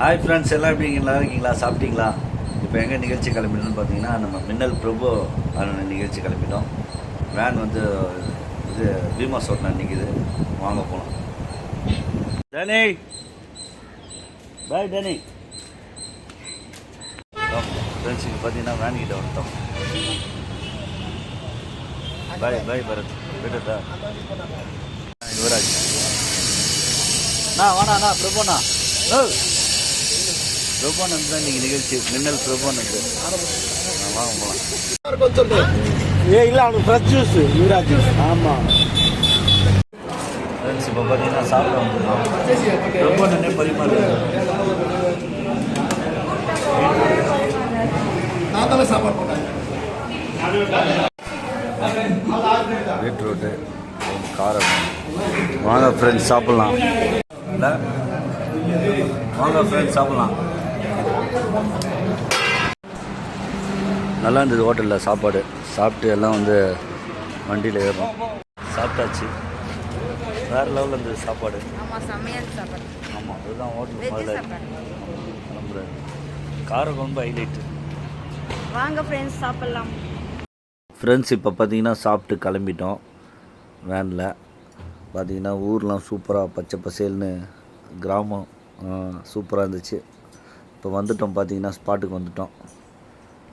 Hi friends எல்லாம் எப்படி நல்லா இருக்கீங்களா? சாப்பிட்டீங்களா? இப்போ எங்கே நிகழ்ச்சி கிளம்பிடணும்னு பார்த்தீங்கன்னா நம்ம மின்னல் பிரபு அண்ணன் நிகழ்ச்சி கிளம்பிட்டோம். வேன் வந்து இது பீமா சோட்டில் நிற்கிது வாங்க போகலாம் டனி! பாய் டனி. ஃப்ரெண்ட்ஸ் இப்போ பார்த்தீங்கன்னா வேன் கிட்ட வந்துட்டோம். பாய் பாய் பரத். போயிட்டா யுவராஜ் அண்ணா வாண்ணா அண்ணா பிரபுண்ணா. ஓ பிரபுனந்த் தான் இன்னைக்கு நிகழ்ச்சி. மின்னல் பிரபுனந்த். வாங்க போகலாம் ஏ இல்ல அவனுக்கு ஃப்ரெஷ் ஜூஸ் யுவராஜ் ஜூஸ் ஆமா. ஃப்ரெண்ட்ஸ் இப்போ பார்த்தீங்கன்னா சாப்பிட வந்துருக்கோம். பிரபுனந்தே பரிமாறு நான் தானே சாப்பாடு போட்டேன். பீட்ரூட்டு காரம். வாங்க ஃப்ரெண்ட்ஸ் சாப்பிட்லாம். வாங்க ஃப்ரெண்ட்ஸ் சாப்பிட்லாம். நல்லா இருந்தது ஹோட்டலில் சாப்பாடு. சாப்பிட்டு எல்லாம் வந்து வண்டியில் ஏறணும் சாப்பிட்டாச்சு. வேறு லெவலில் இருந்தது சாப்பாடு. ஆமாம் அதுதான் ஹோட்டல் முதல்ல. கிளம்புறேன் காரம் ரொம்ப ஹைலைட்டு. வாங்க ஃப்ரெண்ட்ஸ் சாப்பிட்லாம். ஃப்ரெண்ட்ஸ் இப்போ பார்த்தீங்கன்னா சாப்பிட்டு கிளம்பிட்டோம். வேனில் பார்த்தீங்கன்னா ஊர்லாம் சூப்பராக பச்சை பசேல்னு கிராமம் சூப்பராக இருந்துச்சு. இப்போ வந்துட்டோம் பார்த்தீங்கன்னா ஸ்பாட்டுக்கு வந்துட்டோம்.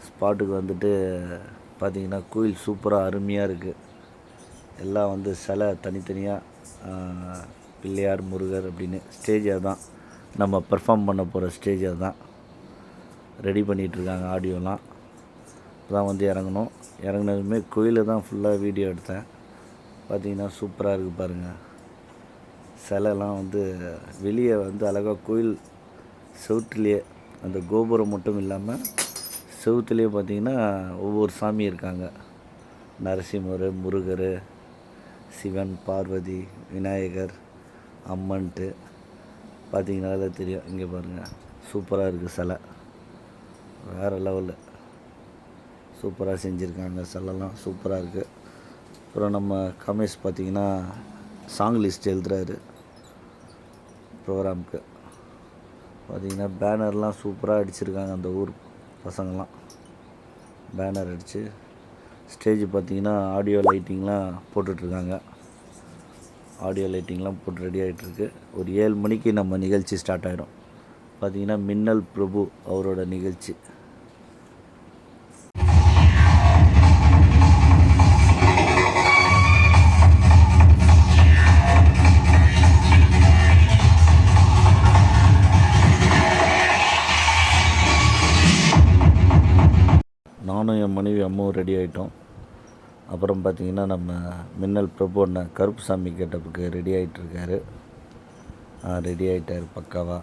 ஸ்பாட்டுக்கு வந்துட்டு பார்த்தீங்கன்னா கோயில் சூப்பராக அருமையாக இருக்குது எல்லாம் வந்து சிலை தனித்தனியாக பிள்ளையார் முருகர் அப்படின்னு ஸ்டேஜ் அதுதான். நம்ம பெர்ஃபார்ம் பண்ண போகிற ஸ்டேஜ் அதுதான். ரெடி பண்ணிகிட்ருக்காங்க ஆடியோலாம் தான் வந்து இறங்கணும். இறங்குனதுமே கோயிலில் தான் ஃபுல்லாக வீடியோ எடுத்தேன். பார்த்தீங்கன்னா சூப்பராக இருக்குது பாருங்கள் சிலைலாம் வந்து வெளியே வந்து அழகாக கோயில் செவுத்துலேயே அந்த கோபுரம் மட்டும் இல்லாமல் செவுத்துலேயே பார்த்தீங்கன்னா ஒவ்வொரு சாமி இருக்காங்க. நரசிம்மர் முருகர் சிவன் பார்வதி விநாயகர் அம்மன்ட்டு. பார்த்திங்கனால தெரியும். இங்கே பாருங்கள் சூப்பராக இருக்குது சிலை. வேறு லெவலில். சூப்பராக செஞ்சுருக்காங்க சிலைலாம் சூப்பராக இருக்குது அப்புறம் நம்ம கமேஷ் பார்த்தீங்கன்னா சாங் லிஸ்ட் எழுதுறாரு. ப்ரோக்ராமுக்கு பார்த்தீங்கன்னா பேனர்லாம் சூப்பராக அடிச்சிருக்காங்க அந்த ஊர் பசங்கள்லாம். பேனர் அடித்து ஸ்டேஜ் பார்த்தீங்கன்னா ஆடியோ லைட்டிங்லாம் போட்டுட்ருக்காங்க. ஆடியோ லைட்டிங்லாம் போட்டு ரெடி ஆகிட்டுருக்கு ஒரு ஏழு மணிக்கு நம்ம நிகழ்ச்சி ஸ்டார்ட் ஆகிடும் பார்த்தீங்கன்னா மின்னல் பிரபு அவரோட நிகழ்ச்சி. நானும் என் மனைவி அம்மாவும் ரெடி ஆகிட்டோம் அப்புறம் பார்த்தீங்கன்னா நம்ம மின்னல் பிரபு அண்ணன் கருப்புசாமி கேட்டப்புக்கு ரெடி ஆகிட்டுருக்காரு ரெடி ஆகிட்டார் பக்காவாக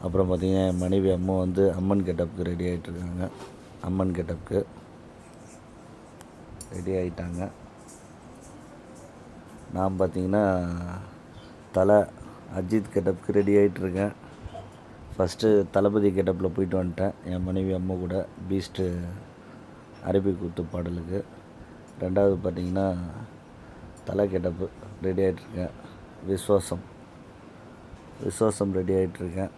அப்புறம் பார்த்திங்கன்னா என் மனைவி அம்மா வந்து அம்மன் கெட்டப்புக்கு ரெடி ஆகிட்டுருக்காங்க அம்மன் கெட்டப்புக்கு ரெடி ஆகிட்டாங்க நான் பார்த்தீங்கன்னா தலை அஜித் கெட்டப்புக்கு ரெடி ஆகிட்டுருக்கேன் ஃபஸ்ட்டு தளபதி கெட்டப்பில் போயிட்டு வந்துட்டேன். என் மனைவி அம்மா கூட பீஸ்ட்டு அரபி கூத்து பாடலுக்கு. ரெண்டாவது பார்த்தீங்கன்னா தலை கெட்டப்பு ரெடி ஆகிட்ருக்கேன் விஸ்வாசம். விஸ்வாசம் ரெடி ஆகிட்ருக்கேன்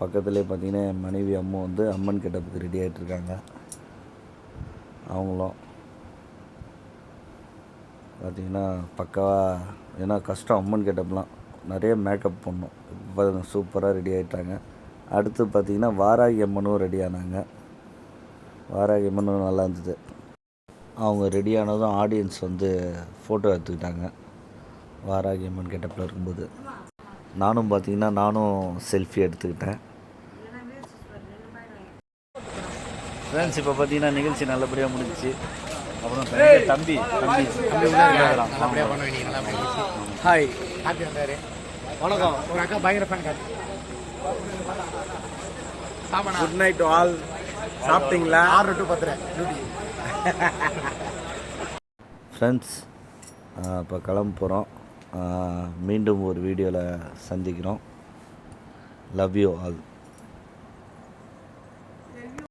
பக்கத்துலேயே பார்த்தீங்கன்னா என் மனைவி அம்மா வந்து அம்மன் கெட்டப்புக்கு ரெடி ஆகிட்ருக்காங்க அவங்களும் பார்த்தீங்கன்னா பக்காவாக ஏன்னா கஷ்டம் அம்மன் கெட்டப்லாம் நிறைய மேக்கப் பண்ணும் சூப்பராக ரெடி ஆகிட்டாங்க அடுத்து பார்த்தீங்கன்னா வாராகி அம்மனும் ரெடி ஆனாங்க. வாராகி அம்மனும் நல்லா இருந்தது. அவங்க ரெடி ஆனதும் ஆடியன்ஸ் வந்து ஃபோட்டோ எடுத்துக்கிட்டாங்க. வாராகி அம்மன் கெட்டப்பில் இருக்கும்போது. நானும் பார்த்தீங்கன்னா நானும் செல்ஃபி எடுத்துக்கிட்டேன். ஃப்ரெண்ட்ஸ் இப்போ பார்த்தீங்கன்னா நிகழ்ச்சி நல்லபடியாக முடிஞ்சிச்சு. அப்புறம் தம்பி தம்பி தம்பி ஹாய் ஹாப்பி வந்தாரு. வணக்கம். ஒரு அக்கா பயங்கர ஃபேன் காட்டு குட் நைட் ஆல் சாப்பிட்டீங்களா? ஆறு டு டியூட்டி ஃப்ரெண்ட்ஸ் இப்போ கிளம்ப போகிறோம் மீண்டும் ஒரு வீடியோவில் சந்திக்கிறோம். Love you all